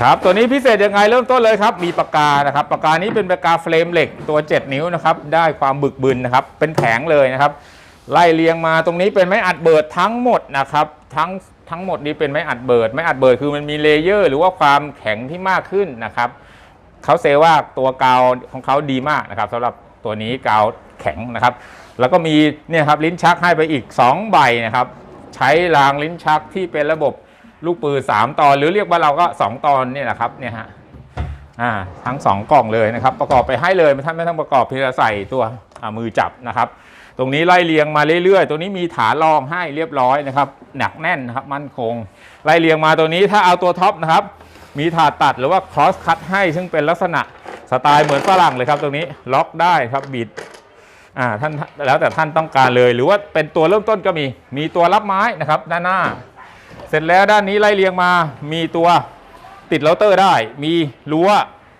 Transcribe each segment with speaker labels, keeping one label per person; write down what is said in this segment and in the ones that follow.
Speaker 1: ครับตัวนี้พิเศษยังไงเริ่มต้นเลยครับ มีปากกานะครับปากกานี้เป็นปากกาเฟรมเหล็กตัว 7 นิ้วนะครับได้ความบึกบึนนะครับเป็นแผงเลยนะครับ ไล่เรียงมาตรงนี้เป็นไม้อัดเบิดทั้งหมดนะครับทั้งทั้งหมดนี้เป็นไม้อัดเบิดไม้อัดเบิดคือมันมีเลเยอร์ หรือว่าความแข็งที่มากขึ้นนะครับเขาเซว่าตัวกาวของเขาดีมากนะครับสำหรับตัวนี้กาวแข็งนะครับ แล้วก็มีเนี่ยครับลิ้นชักให้ไปอีก 2 ใบนะครับ ใช้รางลิ้นชักที่เป็นระบบ ลูกปืน3ตอนหรือเรียกว่าเราก็ 2 ตอนเนี่ยแหละครับเนี่ยฮะอ่าทั้ง 2 กล่องเลยนะครับ ประกอบไปให้เลยท่านไม่ต้องประกอบเพียงแต่ใส่ตัวอ่ามือจับนะครับ ตรงนี้ไล่เรียงมาเรื่อยๆ ตัวนี้มีฐานรองให้เรียบร้อยนะครับหนักแน่นนะครับมั่นคง ไล่เรียงมาตัวนี้ถ้าเอาตัวท็อปนะครับมีถาดตัดหรือว่า cross cut ให้ซึ่งเป็นลักษณะสไตล์เหมือนฝรั่งเลยครับตรงนี้ล็อกได้ครับบิดอ่าท่านแล้วแต่ท่านต้องการเลย หรือว่าเป็นตัวเริ่มต้นก็มีมีตัวรับไม้นะครับด้านหน้า เสร็จแล้วด้านนี้ไล่เรียงมา มีตัวติดเราเตอร์ได้ มีรั้ว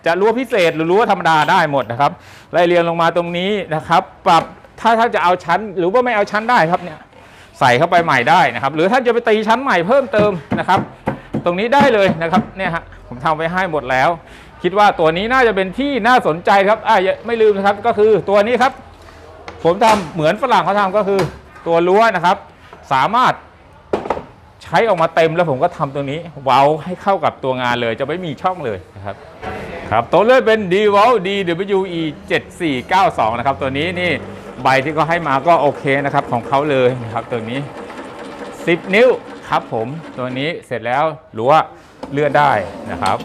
Speaker 1: จะรั้วพิเศษหรือรั้วธรรมดาได้หมดนะครับ ไล่เรียงลงมาตรงนี้นะครับ ปรับถ้าถ้าจะเอาชั้น หรือว่าไม่เอาชั้นได้ครับเนี่ยใส่เข้าไปใหม่ได้นะครับ หรือท่านจะไปตีชั้นใหม่เพิ่มเติมนะครับ ตรงนี้ได้เลยนะครับเนี่ยฮะผมทำไว้ให้หมดแล้ว คิดว่าตัวนี้น่าจะเป็นที่น่าสนใจครับอ่าอย่าไม่ลืมนะครับก็คือตัวนี้ครับ ผมทำเหมือนฝรั่งเขาทำก็คือตัวรั้วนะครับ สามารถ ใช้ออกมาเต็มแล้วผมก็ทำตรงนี้เว้าให้เข้ากับตัวงานเลย จะไม่มีช่องเลยนะครับครับตัวเลือกเป็น d w a l DWE 7492 นะครับ ตัวนี้นี่ใบที่เขาให้มาก็โอเคนะครับของเขาเลยนะครับตัวนี้ 10 นิ้วครับผมตัวนี้เสร็จแล้วรั้วเลื่อนได้นะครับ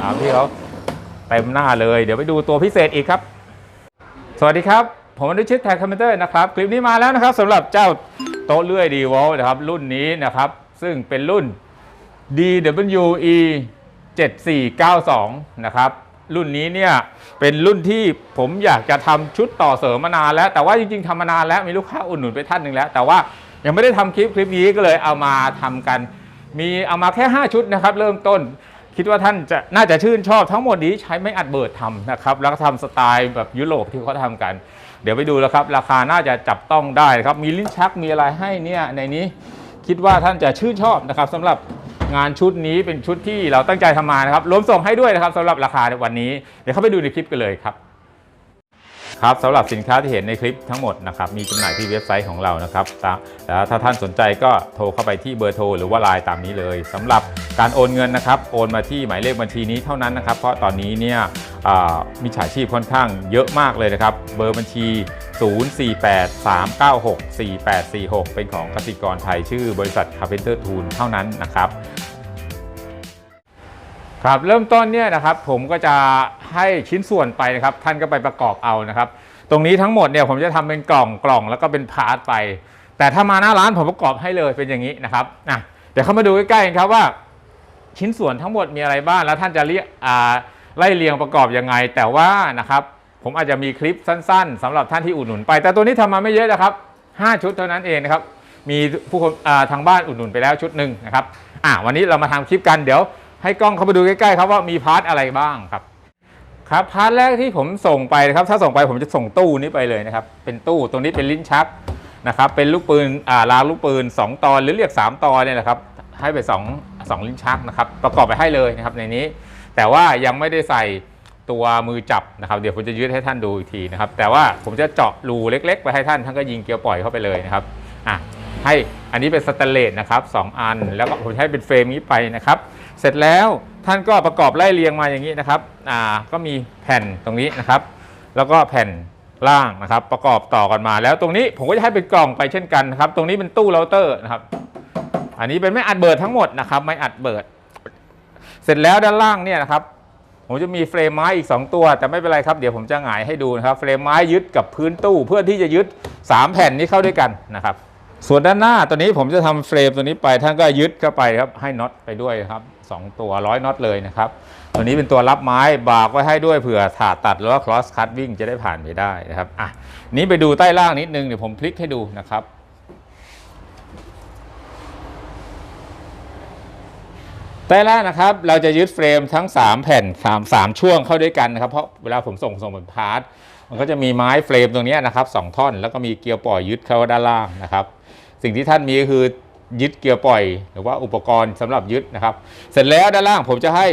Speaker 1: ตามที่เขาเต็มหน้าเลย เดี๋ยวไปดูตัวพิเศษอีกครับ สวัสดีครับ ผมอนุชิตแท็กคอมพิวเตอร์นะครับ คลิปนี้มาแล้วนะครับสำหรับเจ้าโต๊ะเลื่อยดีวอลนะครับรุ่นนี้นะครับ ซึ่งเป็นรุ่น DWE 7492 นะครับ รุ่นนี้เนี่ยเป็นรุ่นที่ผมอยากจะทำชุดต่อเสริมมานานแล้ว แต่ว่าจริงๆทำมานานแล้วมีลูกค้าอุดหนุนไปท่านหนึ่งแล้ว แต่ว่ายังไม่ได้ทำคลิปคลิปนี้ก็เลยเอามาทำกัน มีเอามาแค่ 5 ชุดนะครับ เริ่มต้นคิดว่าท่านจะน่าจะชื่นชอบทั้งหมดนี้ใช้ไม่อัดเบิร์ดทำนะครับ แล้วก็ทำสไตล์แบบยุโรปที่เขาทำกัน เดี๋ยวไปดูแล้วครับ ราคาน่าจะจับต้องได้ครับ มีลิ้นชักมีอะไรให้เนี่ยในนี้ คิดว่าท่านจะชื่นชอบนะครับสำหรับงานชุดนี้เป็นชุดที่เราตั้งใจทำมานะครับรวมส่งให้ด้วยนะครับสำหรับราคาในวันนี้ เดี๋ยวเข้าไปดูในคลิปกันเลยครับครับสำหรับสินค้าที่เห็นในคลิปทั้งหมดนะครับมีจำหน่ายที่เว็บไซต์ของเรานะครับแล้วถ้าท่านสนใจก็โทรเข้าไปที่เบอร์โทรหรือว่าไลน์ตามนี้เลยสำหรับการโอนเงินนะครับ โอนมาที่หมายเลขบัญชีนี้เท่านั้นนะครับ เพราะตอนนี้เนี่ย มีฉาชีพค่อนข้างเยอะมากเลยนะครับ เบอร์บัญชี 0483964846 เป็นของกสิกรไทยชื่อบริษัท Carpenter Tool เท่านั้นนะครับครับเริ่มต้นเนี่ยนะครับผมก็จะให้ชิ้นส่วนไปนะครับ ท่านก็ไปประกอบเอานะครับ ตรงนี้ทั้งหมดเนี่ยผมจะทำเป็นกล่องกล่องแล้วก็เป็นพาร์ทไป แต่ถ้ามาหน้าร้านผมประกอบให้เลยเป็นอย่างนี้นะครับอะเดี๋ยวเข้ามาดูใกล้ๆกันครับว่า ชิ้นส่วนทั้งหมดมีอะไรบ้างแล้วท่านจะเรียกอ่า ไล่เรียงประกอบยังไง แต่ว่านะครับผมอาจจะมีคลิปสั้น ๆสำหรับท่านที่อุดหนุนไป แต่ตัวนี้ทำมาไม่เยอะนะครับ 5 ชุดเท่านั้นเองนะครับมีผู้คนทางบ้านอุดหนุนไปแล้วชุดหนึ่งนะครับอะวันนี้เรามาทำคลิปกันเดี๋ยว ให้กล้องเข้ามาดูใกล้ๆครับว่ามีพาร์ทอะไรบ้างครับครับพาร์ทแรกที่ผมส่งไปนะครับ ถ้าส่งไปผมจะส่งตู้นี้ไปเลยนะครับ เป็นตู้ตรงนี้เป็นลิ้นชักนะครับ เป็นลูกปืนอ่ารางลูกปืน 2 ตอนหรือเรียก 3 ตอนเนี่ยแหละครับให้ไป2 2ลิ้นชักนะครับ ประกอบไปให้เลยนะครับในนี้ แต่ว่ายังไม่ได้ใส่ตัวมือจับนะครับเดี๋ยวผมจะยืดให้ท่านดูอีกทีนะครับแต่ว่าผมจะเจาะรูเล็ก ๆ ไปให้ท่านท่านก็ยิงเกลียวปล่อยเข้าไปเลยนะครับอะให้อันนี้เป็นสแตนเลสนะครับสองอัน แล้วก็ผมใช้เป็นเฟรมนี้ไปนะครับ เสร็จแล้วท่านก็ประกอบไล่เรียงมาอย่างนี้นะครับอ่าก็มีแผ่นตรงนี้นะครับ แล้วก็แผ่นล่างนะครับ ประกอบต่อกันมา แล้วตรงนี้ผมก็จะให้เป็นกล่องไปเช่นกันนะครับ ตรงนี้เป็นตู้เราเตอร์นะครับ อันนี้เป็นไม่อัดเบิร์ดทั้งหมดนะครับไม่อัดเบิร์ด สร็จแล้วด้านล่างเนี่ยนะครับผมจะมีเฟรมไม้อีก 2 ตัว แต่ไม่เป็นไรครับเดี๋ยวผมจะหงายให้ดูนะครับเฟรมไม้ยึดกับพื้นตู้ เพื่อที่จะยึด 3 แผ่นนี้เข้าด้วยกันนะครับ ส่วนด้านหน้าตัวนี้ผมจะทำเฟรมตัวนี้ไปท่านก็ยึดเข้าไปครับให้น็อตไปด้วยครับสองตัวร้อยน็อตเลยนะครับตัวนี้เป็นตัวรับไม้บากไว้ให้ด้วยเผื่อถาตัดหรือว่า cross cut วิ่งจะได้ผ่านไปได้นะครับอะนี้ไปดูใต้ล่างนิดนึงเดี๋ยวผมพลิกให้ดูนะครับ ใต้ล่างนะครับเราจะยึดเฟรมทั้ง 3 แผ่น3 3ช่วงเข้าด้วยกันนะครับเพราะเวลาผมส่งส่งเป็นพาร์ทมันก็จะมีไม้เฟรมตรงนี้นะครับสองท่อน แล้วก็มีเกลียวปล่อยยึดเข้าด้านล่างนะครับ สิ่งที่ท่านมีก็คือยึดเกลียวปล่อย หรือว่าอุปกรณ์สำหรับยึดนะครับ เสร็จแล้วด้านล่างผมจะให้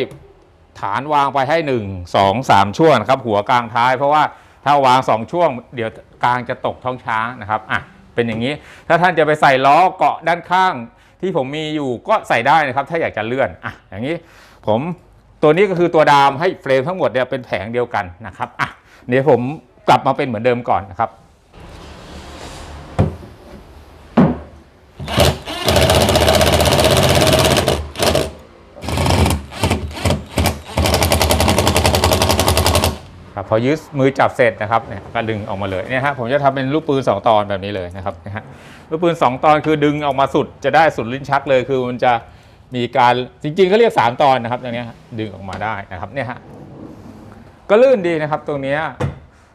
Speaker 1: ฐานวางไปให้ 1 2 3 ช่วงนะครับหัวกลางท้าย เพราะว่าถ้าวาง 2 ช่วง เดี๋ยวกลางจะตกท้องช้างนะครับอะเป็นอย่างนี้ ถ้าท่านจะไปใส่ล้อเกาะด้านข้าง ที่ผมมีอยู่ก็ใส่ได้นะครับ ถ้าอยากจะเลื่อนอะอย่างนี้ผมตัวนี้ก็คือตัวดามให้เฟรมทั้งหมดเนี่ยเป็นแผงเดียวกันนะครับอะเดี๋ยวผมกลับมาเป็นเหมือนเดิมก่อนนะครับ พอยึดมือจับเสร็จนะครับเนี่ยก็ดึงออกมาเลยเนี่ยฮะผมจะทำเป็นลูกปืน 2 ตอนแบบนี้เลยนะครับนะฮะลูกปืน 2 ตอนคือดึงออกมาสุดจะได้สุดลิ้นชักเลยคือมันจะมีการจริงๆเขาเรียก 3 ตอนนะครับอย่างนี้ดึงออกมาได้นะครับเนี่ยฮะก็ลื่นดีนะครับตรงนี้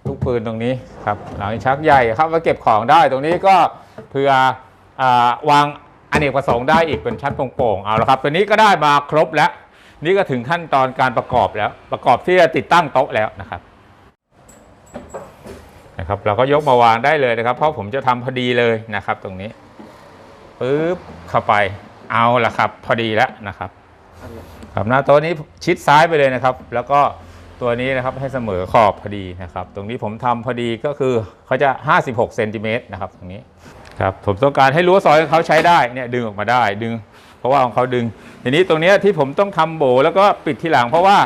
Speaker 1: ลูกปืนตรงนี้ครับหลังชักใหญ่ครับไว้เก็บของได้ตรงนี้ก็เพื่ออวางอเนกประสงค์ได้อีกเป็นชั้นโป่งๆเอาละครับตัวนี้ก็ได้มาครบแล้ว นี่ก็ถึงขั้นตอนการประกอบแล้ว ประกอบที่จะติดตั้งโต๊ะแล้วนะครับ นะครับเราก็ยกมาวางได้เลยนะครับ เพราะผมจะทำพอดีเลยนะครับ ตรงนี้ปึ๊บเข้าไปเอาละครับ พอดีแล้วนะครับครับหน้าโต๊ะนี้ชิดซ้ายไปเลยนะครับ แล้วก็ตัวนี้นะครับให้เสมอขอบพอดีนะครับ ตรงนี้ผมทำพอดีก็คือเขาจะ 56เซนติเมตรนะครับ ตรงนี้ครับผมต้องการให้รั้วซอยของเขาใช้ได้เนี่ยดึงออกมาได้ดึง เพราะว่าของเขาดึง ทีนี้ตรงนี้ที่ผมต้องทำโบแล้วก็ปิดทีหลังเพราะว่า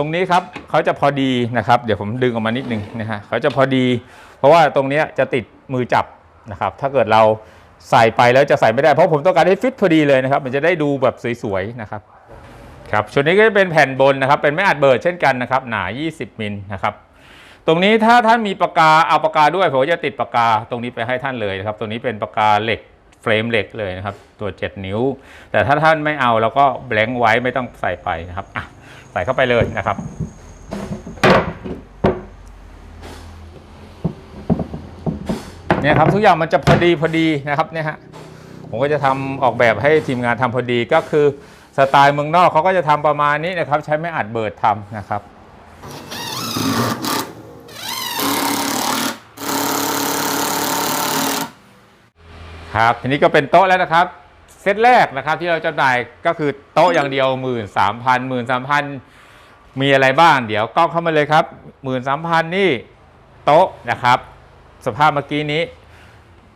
Speaker 1: รงนี้ครับเขาจะพอดีนะครับ เดี๋ยวผมดึงออกมานิดนึงนะฮะเขาจะพอดี เพราะว่าตรงนี้จะติดมือจับนะครับ ถ้าเกิดเราใส่ไปแล้วจะใส่ไม่ได้ เพราะผมต้องการให้ฟิตพอดีเลยนะครับ มันจะได้ดูแบบสวยๆนะครับครับชุดนี้ก็จะเป็นแผ่นบนนะครับ เป็นไม้อัดเบิร์ดเช่นกันนะครับ หนา 20มิลนะครับตรงนี้ถ้าท่านมีปากกาเอาปากกาด้วยผมจะติดปากกาตรงนี้ไปให้ท่านเลยนะครับ ตรงนี้เป็นปากกาเหล็ก เฟรมเหล็กเลยนะครับ ตัว 7 นิ้ว แต่ถ้าท่านไม่เอาเราก็แบงค์ไว้ไม่ต้องใส่ไปนะครับอะใส่เข้าไปเลยนะครับเนี่ยครับทุกอย่างมันจะพอดีพอดีนะครับเนี่ยฮะผมก็จะทำออกแบบให้ทีมงานทำพอดีก็คือสไตล์เมืองนอกเขาก็จะทำประมาณนี้นะครับ ใช้ไม้อัดเบิร์ดทำนะครับ ครับทีนี้ก็เป็นโต๊ะแล้วนะครับ เซตแรกนะครับที่เราจำหน่ายก็คือโต๊ะอย่างเดียว1 3 0 0 0 1 3 0 0 0มีอะไรบ้าง เดี๋ยวกล้องเข้ามาเลยครับ1 3 0 0 0นี่โต๊ะนะครับ สภาพเมื่อกี้นี้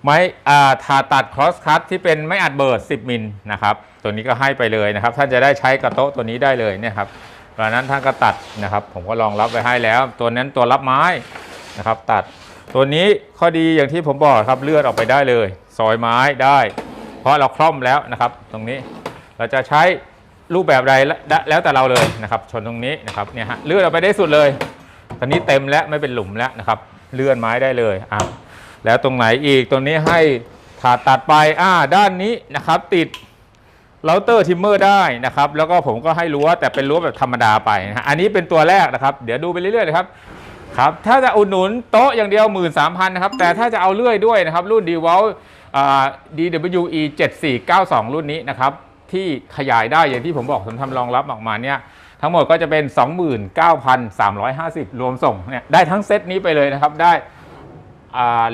Speaker 1: ไม้อ่าทาตัดครอสคัตที่เป็นไม้อัดเบิร์ด10 มิลนะครับ ตัวนี้ก็ให้ไปเลยนะครับ ท่านจะได้ใช้กับโต๊ะตัวนี้ได้เลยเนี่ยครับตอนนั้นท่านก็ตัดนะครับ ผมก็ลองรับไว้ให้แล้ว ตัวนั้นตัวรับไม้นะครับ ตัด ตัวนี้ข้อดีอย่างที่ผมบอกครับเลือดออกไปได้เลย ซอยไม้ได้ เพราะเราคล่อมแล้วนะครับ ตรงนี้เราจะใช้รูปแบบใดแล้วแล้วแต่เราเลยนะครับ ชนตรงนี้นะครับเนี่ยฮะเลื่อนออกไปได้สุดเลย ตอนนี้เต็มแล้วไม่เป็นหลุมแล้วนะครับ เลื่อนไม้ได้เลยอะแล้วตรงไหนอีกตรงนี้ให้ถาดตัดไปอ่าด้านนี้นะครับ ติดเราเตอร์ทิมเมอร์ได้นะครับ แล้วก็ผมก็ให้รั้วแต่เป็นรั้วแบบธรรมดาไปนะฮะอันนี้เป็นตัวแรกนะครับ เดี๋ยวดูไปเรื่อยๆนะครับ ครับถ้าจะอุดหนุนโต๊ะอย่างเดียว 1 3 0 0 0นะครับแต่ถ้าจะเอาเลื่อยด้วยนะครับ รุ่น d w a l DWE 7492 รุ่นนี้นะครับ ที่ขยายได้อย่างที่ผมบอกผมทำรองรับออกมาเนี่ยทั้งหมดก็จะเป็น 29,350 รวมส่งเนี่ยได้ทั้งเซตนี้ไปเลยนะครับได้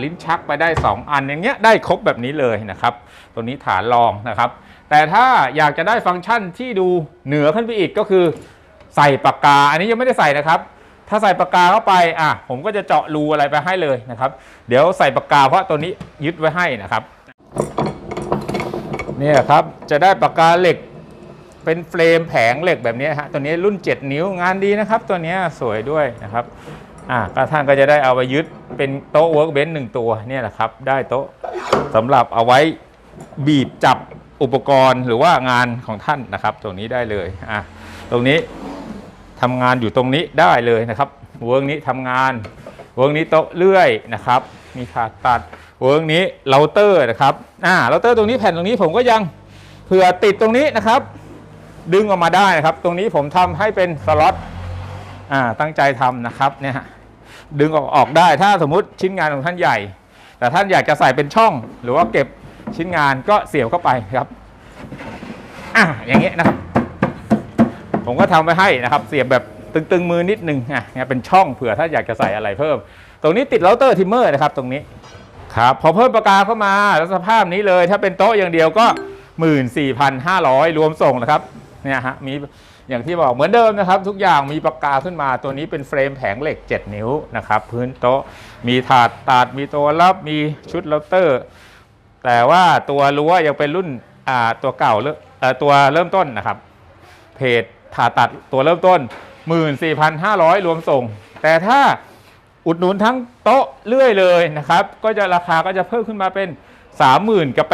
Speaker 1: ลิ้นชักไปได้ 2 อันอย่างเงี้ยได้ครบแบบนี้เลยนะครับ ตัวนี้ฐานรองนะครับ แต่ถ้าอยากจะได้ฟังก์ชันที่ดูเหนือขึ้นไปอีกก็คือใส่ปากกา อันนี้ยังไม่ได้ใส่นะครับ ถ้าใส่ปากกาเข้าไปอะผมก็จะเจาะรูอะไรไปให้เลยนะครับ เดี๋ยวใส่ปากกาเพราะตัวนี้ยึดไว้ให้นะครับเนี่ยครับจะได้ปากกาเหล็กเป็นเฟรมแผงเหล็กแบบนี้ฮะตัวนี้รุ่น 7 นิ้วงานดีนะครับ ตัวนี้สวยด้วยนะครับอ่าก็ท่านก็จะได้เอาไปยึดเป็นโต๊ะเวิร์กเบนซ์หนึ่งตัวเนี่ยแหละครับได้โต๊ะสำหรับเอาไว้บีบจับอุปกรณ์หรือว่างานของท่านนะครับ ตรงนี้ได้เลยอะตรงนี้ ทำงานอยู่ตรงนี้ได้เลยนะครับ เวิร์กนี้ทำงาน เวิร์กนี้โต๊ะเลื่อยนะครับ มีถาดตัด เวิร์กนี้เราเตอร์นะครับ อ่าเราเตอร์ตรงนี้แผ่นตรงนี้ผมก็ยังเผื่อติดตรงนี้นะครับ ดึงออกมาได้นะครับ ตรงนี้ผมทำให้เป็นสล็อต อ่า ตั้งใจทำนะครับ เนี่ยฮะดึงออกออกได้ ถ้าสมมติชิ้นงานของท่านใหญ่ แต่ท่านอยากจะใส่เป็นช่อง หรือว่าเก็บชิ้นงานก็เสียบเข้าไปครับ อ่าอย่างเงี้ยนะครับ ผมก็ทำไว้ให้นะครับ เสียบแบบตึงๆมือนิดนึงอะเนี่ยเป็นช่องเผื่อถ้าอยากจะใส่อะไรเพิ่ม ตรงนี้ติดเราเตอร์ทิมเมอร์นะครับตรงนี้ครับพอเพิ่มปากกาเข้ามาแล้วสภาพนี้เลย ถ้าเป็นโต๊ะอย่างเดียวก็ 14,500 รวมส่งนะครับเนี่ยฮะมีอย่างที่บอกเหมือนเดิมนะครับ ทุกอย่างมีปากกาขึ้นมาตัวนี้เป็นเฟรมแผงเหล็ก 7 นิ้วนะครับพื้นโต๊ะมีถาดตาดมีตัวรับมีชุดเราเตอร์ แต่ว่าตัวรั้วยังเป็นรุ่นตัวเก่าเริ่มเอ่อตัวเริ่มต้นนะครับเพจ ผ่าตัดตัวเริ่มต้น 14,500 รวมส่ง แต่ถ้าอุดหนุนทั้งโต๊ะเลื่อยเลยนะครับ ก็จะราคาก็จะเพิ่มขึ้นมาเป็น 30,000 กับ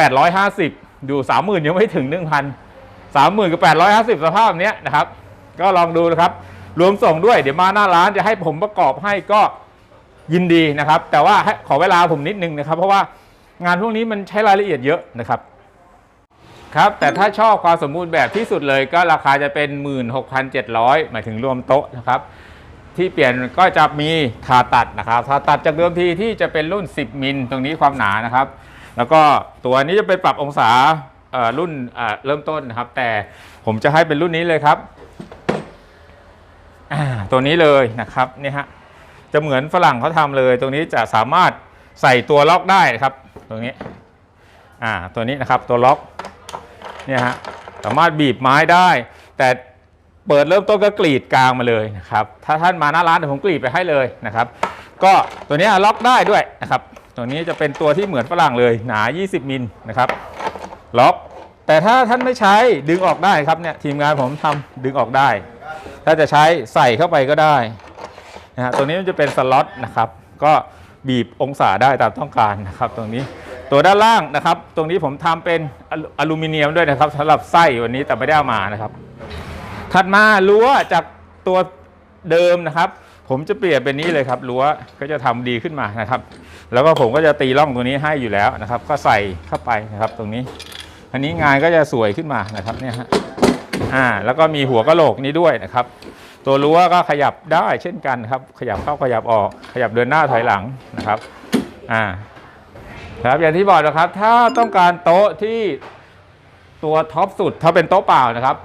Speaker 1: 850 ดู 30,000 ยังไม่ถึง 1,000 30,000 กับ 850 สภาพเนี้ยนะครับ ก็ลองดูนะครับ รวมส่งด้วย เดี๋ยวมาหน้าร้านจะให้ผมประกอบให้ก็ยินดีนะครับ แต่ว่าขอเวลาผมนิดนึงนะครับ เพราะว่างานพวกนี้มันใช้รายละเอียดเยอะนะครับ ครับ แต่ถ้าชอบความสมบูรณ์แบบที่สุดเลยก็ราคาจะเป็น 16,700 หมายถึงรวมโต๊ะนะครับ ที่เปลี่ยนก็จะมีทาตัดนะครับทาตัดจากเดิมทีที่จะเป็นรุ่น 10 มิลตรงนี้ความหนานะครับ แล้วก็ตัวนี้จะเป็นปรับองศารุ่นเริ่มต้นนะครับ แต่ผมจะให้เป็นรุ่นนี้เลยครับตัวนี้เลยนะครับนี่ฮะจะเหมือนฝรั่งเขาทำเลย ตรงนี้จะสามารถใส่ตัวล็อกได้นะครับ ตรงนี้อ่าตัวนี้นะครับตัวล็อก เนี่ยฮะสามารถบีบไม้ได้ แต่เปิดเริ่มต้นก็กรีดกลางมาเลยนะครับถ้าท่านมาหน้าร้านเดี๋ยวผมกรีดไปให้เลยนะครับ ก็ตัวนี้ล็อกได้ด้วยนะครับตัวนี้จะเป็นตัวที่เหมือนฝรั่งเลยหนา 20 มิลนะครับล็อกแต่ถ้าท่านไม่ใช้ดึงออกได้ครับเนี่ยทีมงานผมทำดึงออกได้ ถ้าจะใช้ใส่เข้าไปก็ได้นะฮะตัวนี้มันจะเป็นสล็อตนะครับ ก็บีบองศาได้ตามต้องการนะครับตรงนี้ ตัวด้านล่างนะครับ ตรงนี้ผมทำเป็นอลูมิเนียมด้วยนะครับสำหรับไส้วันนี้แต่ไม่ได้เอามานะครับ ถัดมารั้วจากตัวเดิมนะครับ ผมจะเปลี่ยนเป็นนี้เลยครับรั้วก็จะทำดีขึ้นมานะครับ แล้วก็ผมก็จะตีร่องตัวนี้ให้อยู่แล้วนะครับ ก็ใส่เข้าไปนะครับ ตรงนี้อันนี้งานก็จะสวยขึ้นมานะครับเนี่ยฮะอ่าแล้วก็มีหัวกะโหลกนี้ด้วยนะครับ ตัวรั้วก็ขยับได้เช่นกันครับ ขยับเข้าขยับออก ขยับเดินหน้าถอยหลังนะครับอ่า ครับอย่างที่บอกนะครับ ถ้าต้องการโต๊ะที่ตัวท็อปสุดถ้าเป็นโต๊ะเปล่านะครับ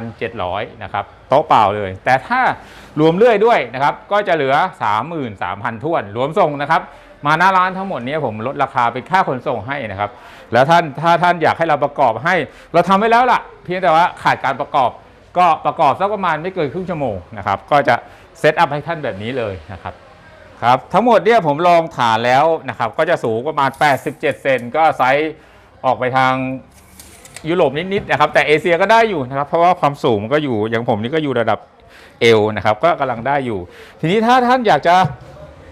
Speaker 1: 16,700 นะครับ โต๊ะเปล่าเลย แต่ถ้ารวมเลื่อยด้วยนะครับ ก็จะเหลือ 33,000ท้วน รวมส่งนะครับ มาหน้าร้านทั้งหมดนี้ผมลดราคาเป็นค่าขนส่งให้นะครับ แล้วท่านถ้าท่านอยากให้เราประกอบให้ เราทำไว้แล้วล่ะ เพียงแต่ว่าขาดการประกอบ ก็ประกอบสักประมาณไม่เกินครึ่งชั่วโมงนะครับ ก็จะเซตอัพให้ท่านแบบนี้เลยนะครับ ครับทั้งหมดเนี่ยผมลองฐานแล้วนะครับก็จะสูงประมาณ 87 เซนก็ไซส์ออกไปทางยุโรปนิดๆนะครับแต่เอเชียก็ได้อยู่นะครับเพราะว่าความสูงมันก็อยู่อย่างผมนี่ก็อยู่ระดับเอวนะครับก็กำลังได้อยู่ ทีนี้ถ้าท่านอยากจะ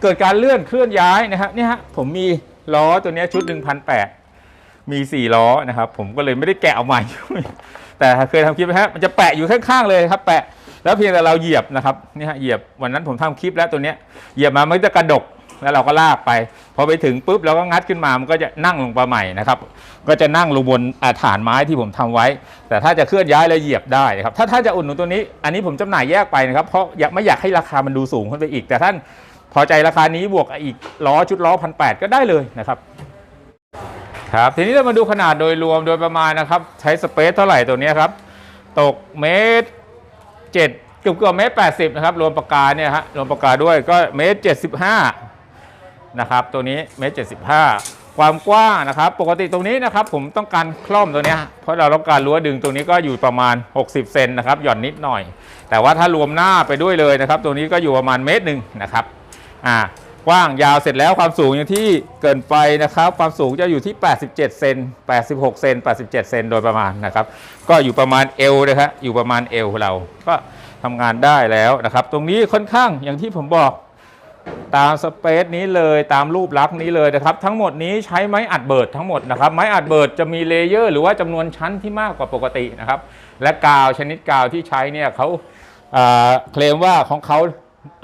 Speaker 1: เกิดการเลื่อนเคลื่อนย้ายนะครับเนี่ยฮะผมมีล้อตัวนี้ชุด 1,800 มี 4 ล้อนะครับผมก็เลยไม่ได้แกะออกมาแต่เคยทำคลิปไหมฮะมันจะแปะอยู่ข้างๆเลยครับแปะ แล้วเพียงแต่เราเหยียบนะครับนี่ฮะเหยียบวันนั้นผมทำคลิปแล้วตัวเนี้ยเหยียบมามันจะกระดกแล้วเราก็ลากไป พอไปถึงปุ๊บเราก็งัดขึ้นมามันก็จะนั่งลงไปใหม่นะครับ ก็จะนั่งลงบนาฐานไม้ที่ผมทำไว้ แต่ถ้าจะเคลื่อนย้ายแล้วเหยียบได้นะครับ ถ้าท่านจะอุดหนุนตัวนี้ อันนี้ผมจำหน่ายแยกไปนะครับ เพราะอยากไม่อยากให้ราคามันดูสูงขึ้นไปอีก แต่ท่านพอใจราคานี้บวกอีกล้อชุดล้อพันแก็ได้เลยนะครับครับทีนี้เรามาดูขนาดโดยรวมโดยประมาณนะครับ ใช้สเปซเท่าไหร่ตัวนี้ครับ ตกเมตร เจ็ดเกือบเกือบเมตรแปดสิบนะครับรวมปากกาเนี่ยฮะรวมปากกาด้วยก็เมตรเจ็ดสิบห้านะครับ ตัวนี้เมตรเจ็ดสิบห้าความกว้างนะครับ ปกติตรงนี้นะครับ ผมต้องการคล่อมตัวเนี้ยเพราะเราต้องการรั้วดึงตรงนี้ก็อยู่ประมาณ 60 เซนนะครับหย่อนนิดหน่อย แต่ว่าถ้ารวมหน้าไปด้วยเลยนะครับ ตัวนี้ก็อยู่ประมาณเมตรหนึ่งนะครับอ่า กว้างยาวเสร็จแล้วความสูงอย่างที่เกินไปนะครับ ความสูงจะอยู่ที่ 87 เซน 86 เซน 87 เซนโดยประมาณนะครับ ก็อยู่ประมาณเอวนะครับอยู่ประมาณเอวเรา ก็ทำงานได้แล้วนะครับ ตรงนี้ค่อนข้างอย่างที่ผมบอกตามสเปซนี้เลยตามรูปลักษณ์นี้เลยนะครับ ทั้งหมดนี้ใช้ไม้อัดเบิร์ดทั้งหมดนะครับ ไม้อัดเบิร์ดจะมีเลเยอร์ หรือว่าจำนวนชั้นที่มากกว่าปกตินะครับ และกาวชนิดกาวที่ใช้เนี่ยเขาอ่าเคลมว่าของเขา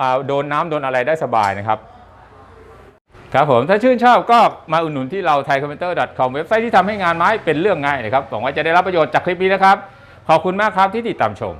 Speaker 1: อ่าโดนน้ำโดนอะไรได้สบายนะครับ ครับผมถ้าชื่นชอบก็มาอุดหนุนที่เราไทยคอมพิวเตอร์ .com เว็บไซต์ที่ทำให้งานไม้เป็นเรื่องง่ายนะครับหวังว่าจะได้รับประโยชน์จากคลิปนี้นะครับ ขอบคุณมากครับที่ติดตามชม